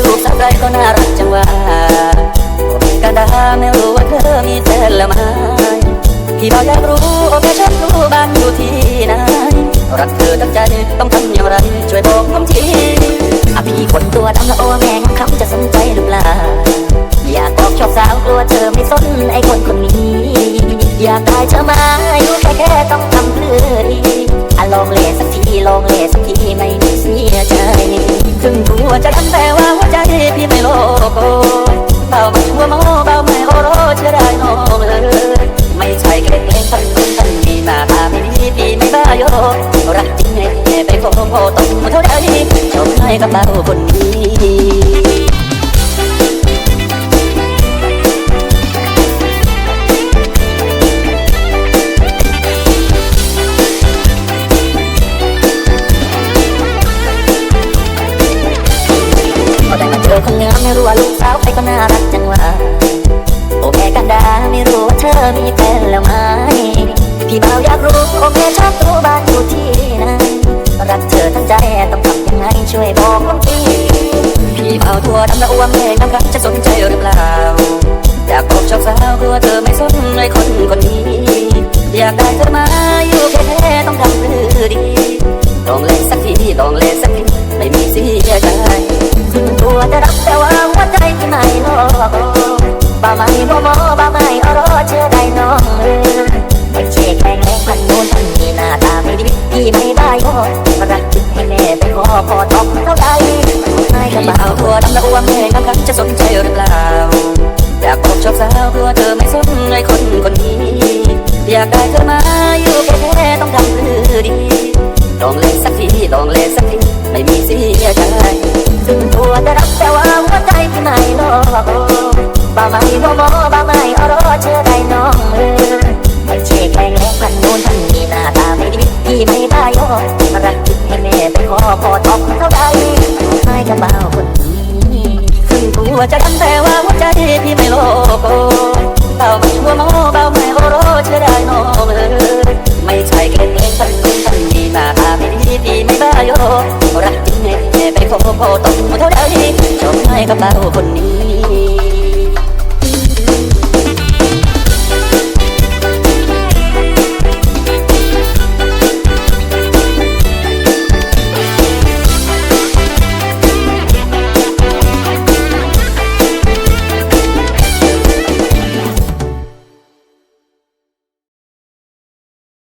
นะไม่รู้ว่าลูกสาวใครก็น่ารักจังว่ากันดาไม่รู้ว่าเธอมีแฟนแล้วไหมพี่บอกอยากรู้โอเคฉันรู้บ้านอยู่ที่ไหนรักเธอตั้งใจต้องทำอย่างไรช่วยบอกผมทีอะพี่คนตัวดำละโอแมงคำจะสนใจหรือเปล่าอยากบอกชอบสาวกลัวเธอไม่สนไอ้คนคนนี้ อยากได้เธอมาอยู่แค่แค่ต้องทำเพื่อ โยรักจริงให้ไปโคโคต้องเท่าใดชอบให้กับเบาคนนี้พอได้มาเจอคนงามไม่รู้ว่าลูกสาวใครก็น่ารักจังว่าโอแม่กันดาไม่รู้ว่าเธอมีแฟนแล้วไหมพี่บ่าวอยากรู้โอแม่ชอบรู้บ้ ใจต้องทำยังไงช่วยบอกผมทีพี่บ่าวทั่วดำละอ้วมแม่น้ำรักจะสนใจหรือเปล่า อยากบอกชอบสาวกลัวเธอไม่สนในคนคนนี้ อยากได้เธอมาอยู่แค่ต้องทำหรือดีลองเล่นสักทีลองเล่นสักทีไม่มีเสียใจถึงตัวจะรับแต่ว่าหัวใจที่ไม่รอบ้าไม่โมโมบ้าไม่อรอเชื่อได้ พอตอบเท่าใดให้กระเป๋าตัวดำละอ้วมแม่กำลังจะสนใจหรือเปล่า อยากบอกชอบสาวกลัวเธอไม่สนในคนคนนี้ อยากได้เธอมาอยู่แค่แค่ต้องทำหรือดีลองเล่นสักทีลองเล่นสักทีไม่มีเสียใจถึงตัวจะรับแต่ว่าหัวใจที่ไม่รอบ้าไม่โมโมบ้าไม่เอารอเชื่อได้น้องเอ พอตอบเท่าใดให้กับบ่าวคนนี้ถึงตัวจะทำแต่ว่าหัวใจพี่ไม่โลโกเบาไม่หัวโมเบาไม่โอโรเชื่อได้น้องเอยไม่ใช่แค่เพียงฉันโน้นพันนี่หน้าตาไม่ดีพี่ไม่บ้าโยรักจริงให้แม่ไปพอพอตองเท่าใดจบให้กับบ่าวคนนี้